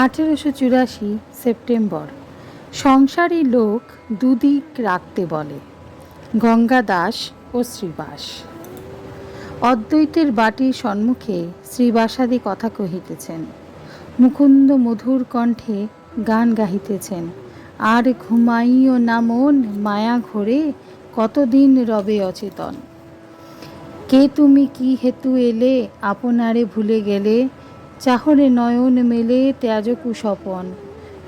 আঠেরোশো চুরাশি সেপ্টেম্বর। সংসারী লোক দুদিক রাখতে বলে, গঙ্গা দাস ও শ্রীবাস। অদ্বৈতের বাটির সম্মুখে শ্রীবাসাদি কথা কহিতেছেন, মুকুন্দ মধুর কণ্ঠে গান গাহিতেছেন, আর ঘুমাইও না মন মায়া ঘোরে, কতদিন রবে অচেতন। কে তুমি কি হেতু এলে, আপনারে ভুলে গেলে চাহরে নয়ন মেলে ত্যাজকু স্বপন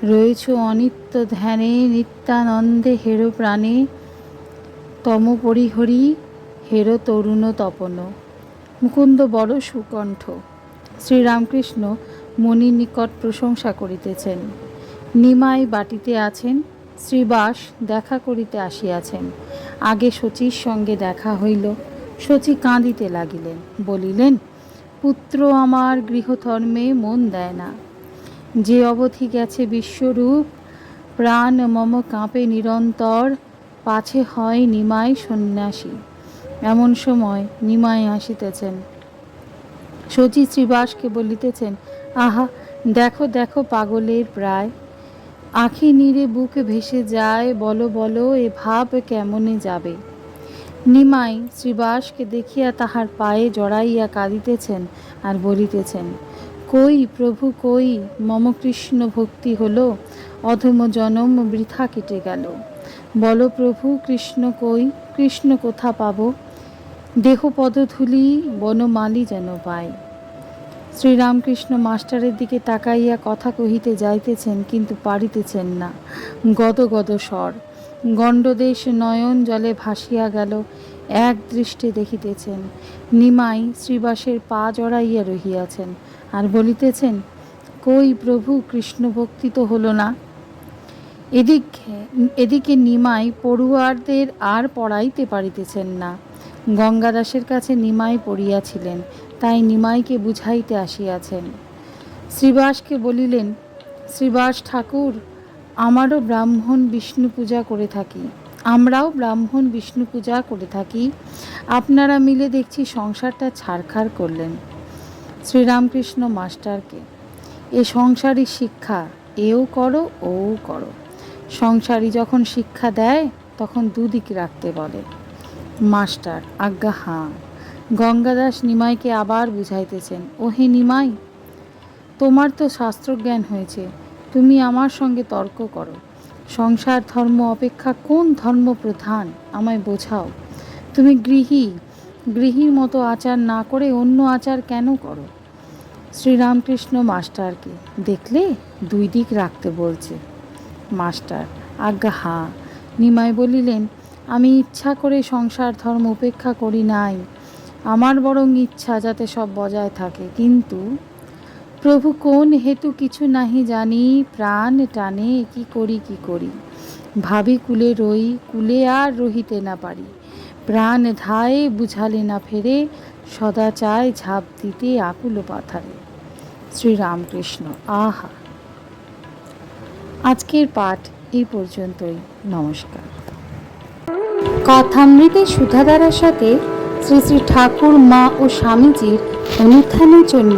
রয়েছ অনিত্য ধ্যানে, নিত্যানন্দে হেরো প্রাণে, তম পরিহরি হেরো তরুণ তপন। মুকুন্দ বড় সুকণ্ঠ। শ্রীরামকৃষ্ণ মণির নিকট প্রশংসা করিতেছেন। নিমাই বাটিতে আছেন, শ্রীবাস দেখা করিতে আসিয়াছেন। আগে শচীর সঙ্গে দেখা হইল, শচী কাঁদিতে লাগিলেন, বলিলেন পুত্র আমার গৃহধর্মে মন দেয় না। যে অবধি গেছে বিশ্বরূপ, প্রাণ মম কাঁপে নিরন্তর, পাছে হয় নিমাই সন্ন্যাসী। এমন সময় নিমাই আসিতেছেন। শচী শ্রীবাসকে বলিতেছেন, আহা, দেখো দেখো পাগলের প্রায়। আখি নীরে বুকে ভেসে যায়, বলো বলো, এ ভাব কেমনে যাবে? নিমাই শ্রীবাসকে দেখিয়া তাহার পায়ে জড়াইয়া কাঁদিতেছেন আর বলিতেছেন, কই প্রভু, কই? মম কৃষ্ণ ভক্তি হলো, অধম জনম বৃথা কেটে গেল। বল প্রভু, কৃষ্ণ কই? কৃষ্ণ কোথা পাব? দেহ পদধূলি বনমালি যেন পায়। শ্রীরামকৃষ্ণ মাস্টারের দিকে তাকাইয়া কথা কহিতে যাইতেছেন, কিন্তু পারিতেছেন না। গদ গদ স্বর গণ্ডদেশ নয়ন জলে ভাসিয়া গেল, এক দৃষ্টে দেখিতেছেন, নিমাই শ্রীবাসের পা জড়াইয়া রহিয়াছেন আর বলিতেছেন, কই প্রভু, কৃষ্ণ ভক্তি তো হলো না। এদিকে এদিকে নিমাই পড়ুয়ারদের আর পড়াইতে পারিতেছেন না। গঙ্গাদাসের কাছে নিমাই পড়িয়াছিলেন, তাই নিমাইকে বুঝাইতে আসিয়াছেন। শ্রীবাসকে বলিলেন, শ্রীবাস ঠাকুর আমারও ব্রাহ্মণ বিষ্ণু পূজা করে থাকি। আমরাও ব্রাহ্মণ বিষ্ণু পূজা করে থাকি। আপনারা মিলে দেখছি সংসারটা ছাড়খাড় করলেন। শ্রীরামকৃষ্ণ মাস্টারকে, এ সংসারী শিক্ষা, এও করো, ওও করো। সংসারী যখন শিক্ষা দেয়, তখন দুদিক রাখতে বলে। মাস্টার, আজ্ঞা হাঁ। গঙ্গাদাস নিমাইকে আবার বুঝাইতেছেন, ওহে নিমাই, তোমার তো শাস্ত্রজ্ঞান হয়েছে। তুমি আমার সঙ্গে তর্ক করো। সংসার ধর্ম অপেক্ষা কোন ধর্ম প্রধান? আমায় বোঝাও। তুমি গৃহী। গৃহীর মতো আচার না করে অন্য আচার কেন করো? শ্রীরামকৃষ্ণ মাস্টারকে দেখলে দুই দিক রাখতে বলছে। মাস্টার, আজ্ঞা, হা। নিমাই বলিলেন, আমি ইচ্ছা করে সংসার ধর্ম উপেক্ষা করি নাই। আমার বরং ইচ্ছা যাতে সব বজায় থাকে। কিন্তু প্রভু কোন হেতু কিছু নাহি জানি, প্রাণ টানে কি করি কি করি। ভাবি কুলে রই, কুলে আর রহিতে না পারি। প্রাণ ধায়ে বুঝালে না ফেরে, সদা চায় ঝাঁপ দিতে আকুল পাথারে। শ্রীরামকৃষ্ণ, আহা। আজকের পাঠ এই পর্যন্তই, নমস্কার। কথামৃতের সুধাধারার সাথে শ্রী শ্রী ঠাকুর, মা ও স্বামীজির অনুত্থানের জন্য